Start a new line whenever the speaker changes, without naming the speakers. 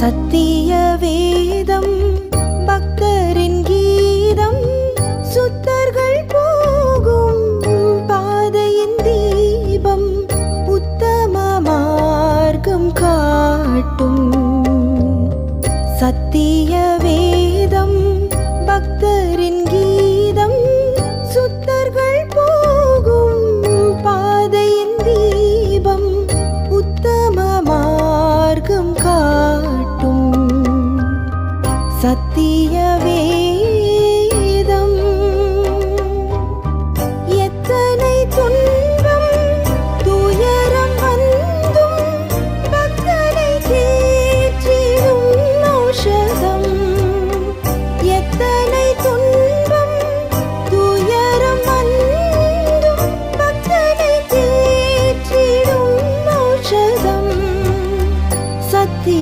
சத்திய வேதம் பக்தரின் கீதம் சுத்தர்கள் போகும் பாதையின் தீபம் உத்தம மார்க்கம் காட்டும். சத்திய வேதம் சத்தியவே.